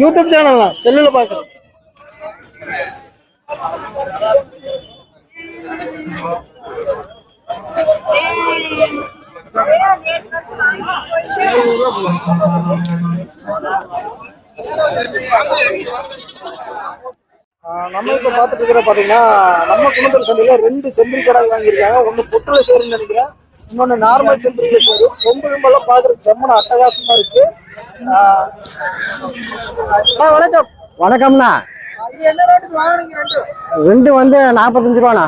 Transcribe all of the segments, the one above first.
YouTube சேனல்லாம் செல்லுல பாக்குறேன் நம்ம இப்ப பாத்துட்டு இருக்கிற பாத்தீங்கன்னா நம்ம குணத்தூர் சந்தையில ரெண்டு செம்பரி கடாய் வாங்கியிருக்காங்க. ஒண்ணு பொட்டுல சேருன்னு நினைக்கிறேன். இன்னொன்னு நார்மல் செம்பரியில சேரு கொம்பு கும்பெல்லாம் பாக்குறதுக்கு ஜம்மன அட்டகாசமா இருக்கு. வணக்கம். வணக்கம்ண்ணா. ரெண்டு வந்து நாற்பத்தஞ்சு ரூபாண்ணா.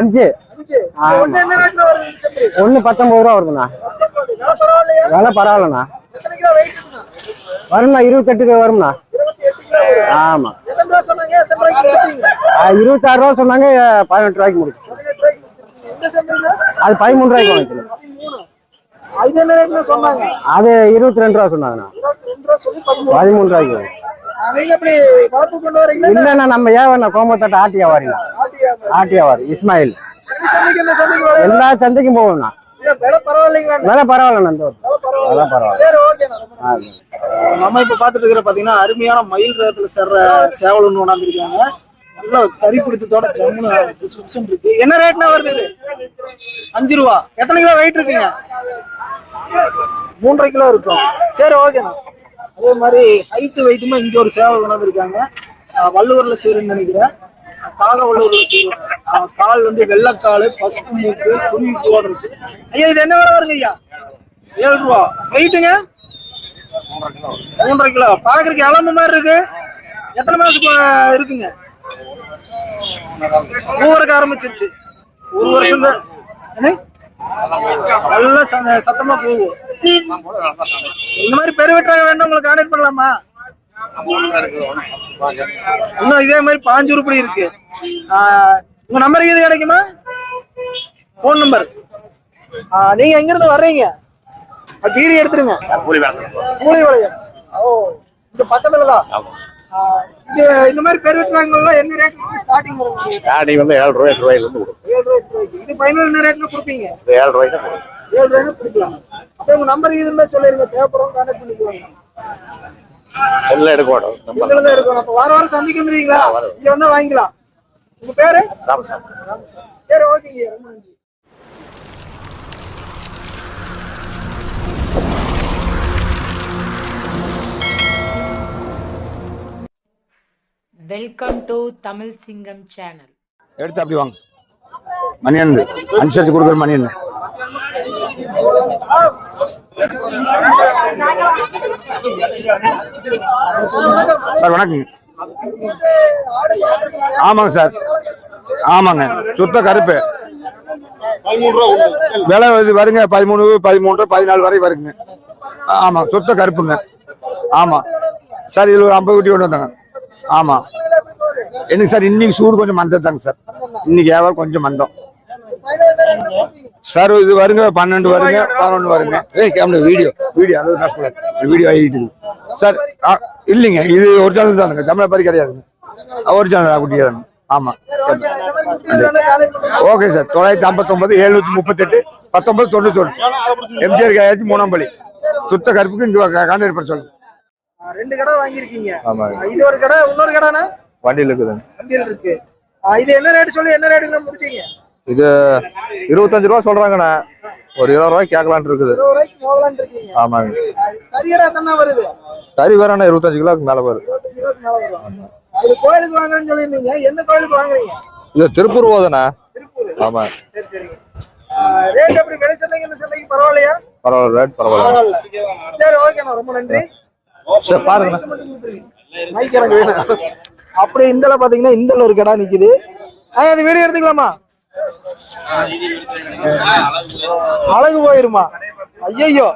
அஞ்சு. ஒன்று பத்தொம்பது ரூபா வருதுண்ணா. பத்தொன்பது. விலை பரவாயில்லண்ணா எத்தனை கிலோ வெயிட் இருக்குண்ணா வரும்ண்ணா இருபத்தெட்டுக்கு வரும்ண்ணா. கிலோ ஆமாம் இருபத்தாறு ரூபா சொன்னாங்க பதினெட்டு ரூபாய்க்கு முடிக்கும் அது பதிமூணு ரூபாய்க்கு வாங்கிக்கணும். சொன்னாங்க அது இருபத்தி ரெண்டு ரூபா சொன்னாங்கண்ணா. பதிமூணு ரூபாய்க்கு வாங்கி. இல்லைண்ணா நம்ம ஏவண்ணா கோம்பத்தட்ட ஆட்டி வியாபாரிண்ணா ஆட்டியா ஆட்டி வியாபாரி இஸ்மாயில். எல்லா சந்தைக்கும் போவோம்ண்ணா. விலை பரவாயில்லைங்களா விலை பரவாயில்லண்ணா இந்த பரவாயில்ல. சரி ஓகேண்ணா. நம்ம இப்ப பாத்துட்டு இருக்கிற பாத்தீங்கன்னா அருமையான மயில் ரகத்துல சேர்ற சேவல் ஒண்ணு கொண்டாந்துருக்காங்க. நல்ல கறி பிடித்ததோட ஜம்முன்னு இருக்கு. என்ன ரேட்னா வருது இது? அஞ்சு ரூபா. எத்தனை கிலோ வெயிட் இருக்குங்க? மூன்றரை கிலோ இருக்கும். சரி ஓகேண்ணா அதே மாதிரி ஹைட்டு வெயிட்டுமா இங்க ஒரு சேவல் கொண்டாந்துருக்காங்க. வள்ளுவர்ல சேருன்னு நினைக்கிறேன். காக செய்வோம் கால் வந்து வெள்ளைக்கால் பசுப்பு மூக்கு துணி போடுறது ஐயா இது என்ன விலை வருங்க ஐயா? ஏழு ரூபா. வெயிட்டுங்க? மூன்றரை கிலோ. பாக்குறதுக்கு இளம்பு மாதிரி இருக்கு. எத்தனை மாசத்துக்கு இருக்குங்க? ஊருக்கு ஆரம்பிச்சிருச்சு. ஒரு வருஷம் தான். நல்லா சத்தமா போகும். இந்த மாதிரி பெருவிட்டாக வேண்டாம் உங்களுக்கு கான்டாக்ட் பண்ணலாமா? இன்னும் இதே மாதிரி பாஞ்சு உருப்படி இருக்கு. உங்க நம்பர் இது கிடைக்குமா? ஃபோன் நம்பர் நீங்க எங்க இருந்து வர்றீங்க டிடி எடுத்துருங்க. கூலிபாளையம் ஓ இந்த பக்கத்துல தான் இந்த மாதிரி பெருவெட்டுறாங்கலாம் என்ன ரேட் ஸ்டார்டிங் வந்து ஏழு ரூபாய் எட்டு ரூபாயிலிருந்து கொடுக்கும். ஏழு ரூபாய் எட்டு ரூபாய்க்கு. இது ஃபைனல் என்ன ரேட்ல கொடுப்பீங்க? ஏழு ரூபாய்க்கு கொடுக்கும். ஏழு ரூபாய்க்கு கொடுக்கலாம். அப்போ உங்க நம்பர் இதுல சொல்லிருங்க. தேவைப்படும் கான்டாக்ட் பண்ணிக்குவாங்க செல்ல எடுக்க மாட்டோம் நம்ம இதுல தான் இருக்கும் அப்ப வார வாரம் சந்திக்கு வந்துருவீங்களா? இங்க வந்தா வாங்கிக்கலாம். உங்க பேரு? ராமசாமி. சரி ஓகேங்க ரொம்ப நன்றி. வெல்கம் டு தமிழ் சிங்கம் சேனல் எடுத்து அப்படி வாங்க. மணியன் அனுசரிச்சு கொடுக்குற மணியன். சார் வணக்கம் ஆமாங்க சார். ஆமாங்க. சுத்த கருப்பு. விலை வருங்க பதிமூணு பதிமூன்று பதினாலு வரை வருங்க. ஆமாம் சுத்த கருப்புங்க. ஆமாம் சார் இதில் ஒரு ஐம்பது குட்டி கொண்டு வந்தாங்க. ஆமாம் என்னங்க சார் இன்னைக்கு சூடு கொஞ்சம் மந்தம் தாங்க சார். இன்னைக்கு ஏவாறு கொஞ்சம் மந்தம். சார் இது வருங்க பன்னெண்டு வருங்க பதினொன்று வருங்க. ஏய் கேமரா வீடியோ வீடியோ அது வீடியோ ஆகிட்டு சார் இல்லைங்க இது ஒரிஜினல் தானுங்க. தமிழ் பறி கிடையாதுங்க. ஒரிஜினல் குட்டி தானுங்க ஆமாம் ஓகே சார் தொள்ளாயிரத்தி ஐம்பத்தொம்பது எழுநூத்தி முப்பத்தெட்டு பத்தொன்பது தொண்ணூத்தொன்று. எம்ஜிஆர் காயாச்சு மூணாம் பள்ளி. சுத்த கருப்புக்கு இங்கே கான்டாக்ட் பண்ண சொல்லுங்க. ரெண்டு கடை வாங்கியிருக்கீங்க. ஆமாங்க இது ஒரு கடை இன்னொரு கடைனா? வண்டியில் இருக்குதுங்க வண்டியில் இருக்கு. இது என்ன ரேட் சொல்லி என்ன ரேட்டுக்கு முடிச்சீங்க? இது இருபத்தஞ்சு ரூபா சொல்றாங்கண்ணே. ஒரு இருபது ரூபாய்க்கு கேட்கலான்ட்டு இருக்குது. ஆமாங்க. கறி வேறண்ணா இருபத்தஞ்சு கிலோக்கு மேலே வரும். கோயிலுக்கு வாங்குறேன்னு சொல்லியிருந்தீங்க. எந்த கோயிலுக்கு வாங்குறீங்க? இது திருப்பூர் திருப்பூர். ஆமா. ரேட் எப்படி? வெளி சந்தைக்கு இந்த சந்தைக்கு பரவாயில்லையா? பரவாயில்ல ரேட் பரவாயில்ல. சரி ஓகேண்ணா ரொம்ப நன்றி. சரி பாருங்க. மைக் எனக்கு வேணும். அப்படி இந்தல பாத்தீங்கன்னா இந்தல ஒரு கடை நிக்குது. அது வீடியோ எடுத்துக்கலாமா? அழகு போயிருமா? ஐயோ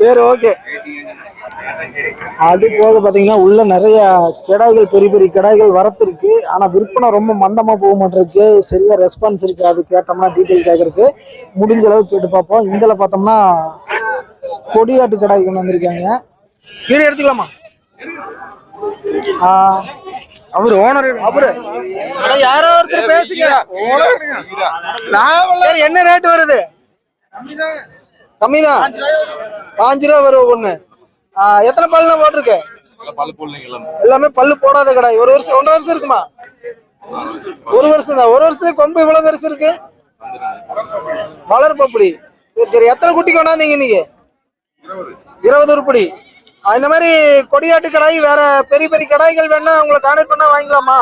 சரி ஓகே. அது போக பாத்தீங்கன்னா உள்ள நிறைய கிடாய்கள் பெரிய பெரிய கிடாய்கள் வரத்து இருக்கு ஆனா விற்பனை ரொம்ப மந்தமா போக மாட்டிருக்கு. சரியா ரெஸ்பான்ஸ் இருக்கு. அது கேட்டோம்னா டீட்டெயில் கேட்கறதுக்கு முடிஞ்ச அளவுக்கு கேட்டு பார்ப்போம். இந்தல பார்த்தோம்னா கொடியாட்டு கடாய் கொண்டு வந்திருக்காங்க. வீடியோ எடுத்துக்கலாமா? அவரு ஓனர் அவரு. அட, யாரோ ஒருத்தர் பேசுங்க. சரி என்ன ரேட் வருது? கம்மிதான். பாஞ்சு ரூபா வரும் ஒண்ணு. எத்தனை பல்லுல போட்டிருக்கு? எல்லாமே பல்லு போடாத கடை ஒரு வருஷம் ஒன்றரை வருஷம் இருக்குமா? ஒரு வருஷம் தான் ஒரு வருஷத்துல கொம்பு இவ்வளவு பெருசு இருக்கு. வளர்ப்பு அப்படி. சரி சரி. எத்தனை குட்டி கொண்டாந்தீங்க இன்னைக்கு? இருபது உருப்படி. இந்த மாதிரி கொடியாட்டு கடாய் வேற பெரிய பெரிய கடாய்கள் வேணா உங்களை கான்டாக்ட் பண்ணா வாங்கிக்கலாமா?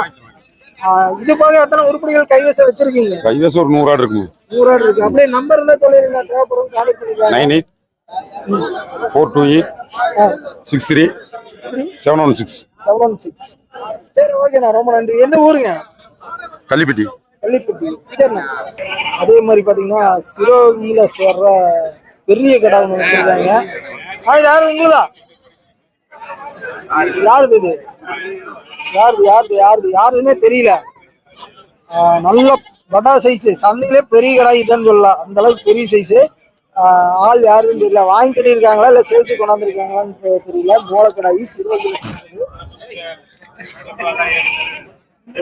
இது போக எத்தனை உருப்படிகள் கைவசம் வச்சிருக்கீங்க? கைவசம் ஒரு நூறு ஆடு இருக்குங்க. நூறு ஆடு இருக்கு. அப்படியே நம்பர் இருந்தா சொல்லிருங்க தேவைப்படும் கான்டாக்ட் பண்ணிக்கலாம் nine eight four two eight six three seven one six. Seven one six. சரி ஓகேண்ணா. ரொம்ப நன்றி. எந்த ஊருங்க? கள்ளிப்பட்டி. பள்ளிப்பட்டி சரிண்ணா. அதே மாதிரி பாத்தீங்கன்னா சிரோகியில சேர்ற பெரிய கடை ஒன்று வச்சிருக்காங்க. ஆ இது யாரு? உங்களுதா? யாருது இது? யாருது யாருது யாருது யாருதுன்னே தெரியல. நல்ல பட்டா சைஸ் சந்தையிலே பெரிய கடை இதுன்னு சொல்லலாம். அந்த அளவுக்கு பெரிய சைஸ் ஆள் யாருன்னு தெரியல. வாங்கி கட்டியிருக்காங்களா இல்லை சேல்ஸ் கொண்டாந்துருக்காங்களான்னு தெரியல. மூலக்கடாயி சிறுவர்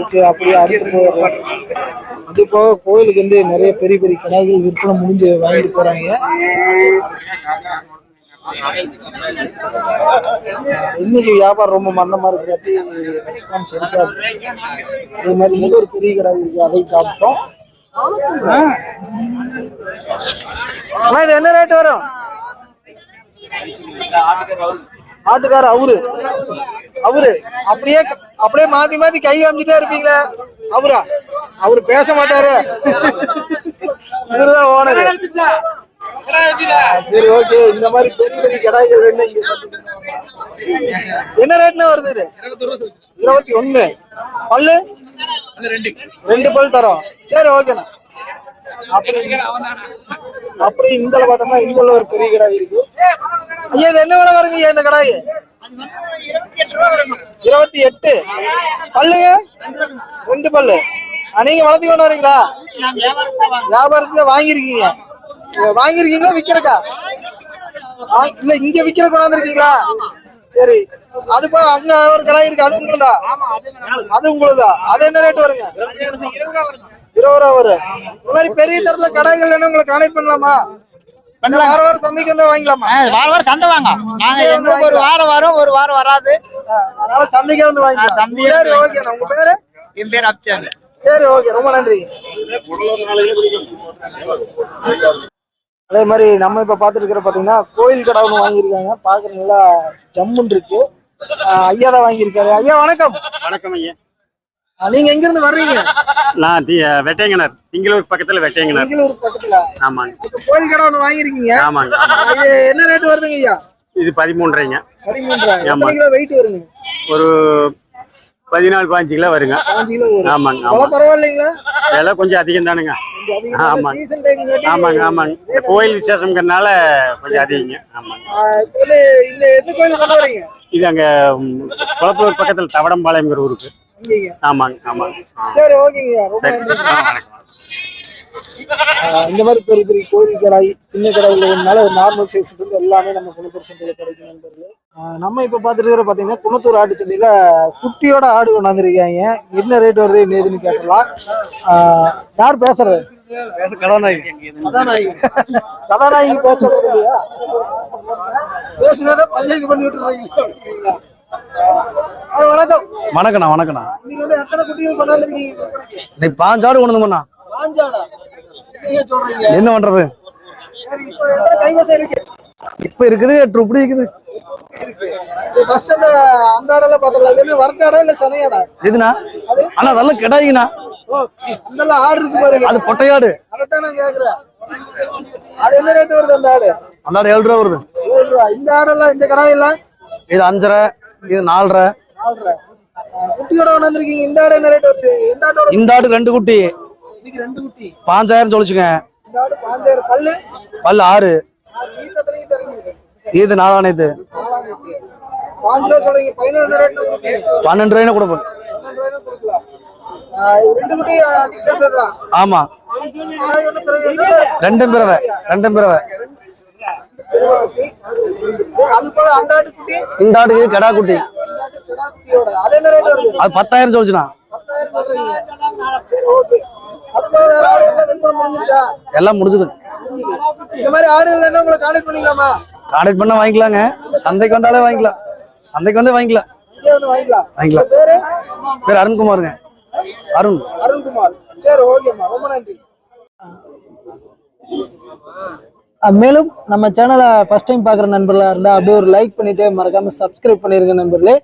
ஓகே அப்படியே அடுத்து அது போக கோயிலுக்கு வந்து நிறைய பெரிய பெரிய கடைகள் விற்பனை முடிஞ்சு வாங்கிட்டு போறாங்க. இன்னைக்கு வியாபாரம் ரொம்ப மந்தமா இருக்கிறாட்டி ரெஸ்பான்ஸ் இருக்காது அதே மாதிரி இன்னொரு பெரிய கடை இருக்கு. அதையும் சாப்பிட்டோம். இது என்ன ரேட் வரும்? ஆட்டுக்கார அவரு. அவரு அப்படியே அப்படியே மாத்தி மாத்தி கை காமிச்சிட்டே இருப்பீங்களே. அவரா? அவரு பேச மாட்டாரு. இவருதான் ஓனர். சரி ஓகே இந்த மாதிரி பெரிய பெரிய கடாய்கள் வேணும் இங்க. என்ன ரேட்னா வருது இது? இருபத்தி ஒண்ணு பல்லு? ரெண்டு பல் தரோம். சரி ஓகேண்ணா அப்படி இந்த பார்த்தோம்னா இந்த ஒரு பெரிய கடாய் இருக்கு. ஐயா இது என்ன விலை வருங்க ஐயா இந்த கடாய்? இருபத்தி எட்டு. பல்லுங்க? ரெண்டு பல்லு. நீங்க வளர்த்தி கொண்டு வரீங்களா? வியாபாரத்துல வாங்கிருக்கீங்க வாங்கிருக்கீங்களா விக்கிறக்கா? இல்ல இங்க விக்கிற கொண்டாந்துருக்கீங்களா? சரி. அது போக அங்க ஒரு கடை இருக்கு அது உங்களுதா? அது உங்களுதா? அது என்ன ரேட் வருங்க? இருபது ரூபா வரும். இந்த மாதிரி பெரிய தரத்துல கடைகள் வேணும் உங்களை கான்டாக்ட் பண்ணலாமா? வார வாரம் சந்தைக்கு வந்தா வாங்கிக்கலாமா வார வாரம் சந்தை வாங்க. நாங்க ஒரு வாரம் வரும் ஒரு வாரம் வராது. அதனால சந்தைக்கே வந்து சந்தையே சரி ஓகே உங்க பேரு? என் பேர் அப்சன் சரி ஓகே ரொம்ப நன்றி. அதே மாதிரி நம்ம இப்ப பாத்துட்டு இருக்கிற பாத்தீங்கன்னா கோயில் கடை ஒண்ணு வாங்கியிருக்காங்க. பாக்குற நல்லா ஜம்முன் இருக்கு ஐயா தான் வாங்கியிருக்காரு. ஐயா வணக்கம். வணக்கம் ஐயா. நீங்க எங்க இருந்து வர்றீங்க? நான் வெட்டையங்கனர். திங்களூர் பக்கத்துல வெட்டையங்கனர். பெங்களூர் பக்கத்துல. ஆமாங்க. கோயில் கடை ஒண்ணு வாங்கியிருக்கீங்க. ஆமாங்க இது என்ன ரேட் வருதுங்க ஐயா? இது பதிமூன்றரைங்க பதிமூன்றாயிரம். எத்தனை கிலோ வெயிட் வருங்க ஒரு பதினாலு பாஞ்சு கிலோ வருங்க. ஆமாங்க பரவாயில்லைங்களா? விலை கொஞ்சம் அதிகம் தானுங்க. ஆமாங்க. ஆமாங்க ஆமாங்க. கோயில் விசேஷங்கிறதுனால கொஞ்சம் அதிகங்க. ஆமாங்க. இது அங்க ம், குளத்தூர் பக்கத்துல தவடம்பாளையங்கிற ஊருக்கு. ஆமாங்க ஆமாங்க. சரி ஓகேங்க. சரி. வணக்கம். இந்த மாதிரி பெரிய பெரிய கோயில் கடாய் சின்ன கடாயில் ஒன்னால ஒரு நார்மல் சைஸ் இருந்து எல்லாமே நம்ம குணத்தூர் சந்தையில் கிடைக்கும் நண்பர்களே. நம்ம இப்ப பாத்துட்டு இருக்கிற பாத்தீங்கன்னா குணத்தூர் ஆட்டு சந்தையில குட்டியோட ஆடு கொண்டாந்துருக்காங்க. என்ன ரேட் வருது என்ன ஏதுன்னு கேட்டலாம் யார் பேசுறது? கதாநாயகி. கதாநாயகி. பேச சொல்றது இல்லையா? பேசுறத பஞ்சாயத்து பண்ணி விட்டுறீங்க அது வணக்கம். வணக்கண்ணா வணக்கண்ணா. நீங்க வந்து எத்தனை குட்டிகள் கொண்டாந்துருக்கீங்க? இன்னைக்கு பாஞ்சு ஆடு கொண்டு வந்தோம்ண்ணா. பாஞ்சாடா? நீங்க சொல்றீங்க? என்ன பண்றது? சரி இப்போ எத்தனை கைவசம் இருக்கு? இப்ப இருக்குது எட்டு ரூபாய் இருக்குது. ஃபர்ஸ்ட் அந்த அந்த ஆடெல்லாம் பார்த்தல இது என்ன வரட்டாடா இல்ல சனையாடா? அது? ஆனா நல்ல ஓ அந்த ஆடு இருக்கு பாருங்க. அது பொட்டையாடு. அதைத்தான் நான் கேக்குறேன். அது என்ன ரேட் வருது அந்த ஆடு? அந்த ஆடு ஏழு ரூபா வருது. ஏழு ரூபா இந்த ஆடெல்லாம் இந்த கடாயெல்லாம் இது அஞ்சரை இது நாலரை. நாலு ரூபா ஆ, குட்டியோட கொண்டாந்துருக்கீங்க இந்த ஆடு என்ன ரேட் வருது? இந்த ஆட்டோட இந்த ஆடு ரெண்டு குட்டி. இன்னைக்கு ரெண்டு குட்டி. பாஞ்சாயிரம் சொல்லிச்சுங்க. இந்த ஆடு பாஞ்சாயிரம். பல்லு? பல்லு ஆறு. இது நாலான இது. பன்னெண்டு ரூபாய்னு கொடுப்போம் ஆமா? ரெண்டும் பிறவை. ரெண்டும் பிறவை. இந்த ஆட்டுக்கு கடா குட்டி. அது பத்தாயிரம் சொல்லுச்சுண்ணா. எல்லாம் விற்பனை இந்த மாதிரி ஆடுகள் உங்களை கான்டாக்ட் பண்ணிக்கலாமா? கான்டாக்ட் பண்ணா வாங்கிக்கலாங்க. சந்தைக்கு வந்தாலே வாங்கிக்கலாம். சந்தைக்கு வந்தே வாங்கிக்கலாம். இங்கே வந்து வாங்கிக்கலாம். பேரு? பேர் அருண்குமாருங்க. அருண். அருண்குமார். சரி ஓகேம்மா ரொம்ப நன்றி. மேலும் நம்ம சேனலை ஃபர்ஸ்ட் டைம் பார்க்குற நண்பர்களாக இருந்தால் அப்படியே ஒரு லைக் பண்ணிட்டு மறக்காம சப்ஸ்கிரைப் பண்ணிருங்க நண்பர்களே.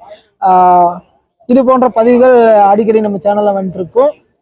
இது போன்ற பதிவுகள் அடிக்கடி நம்ம சேனலில் வந்துட்டு இருக்கோம்.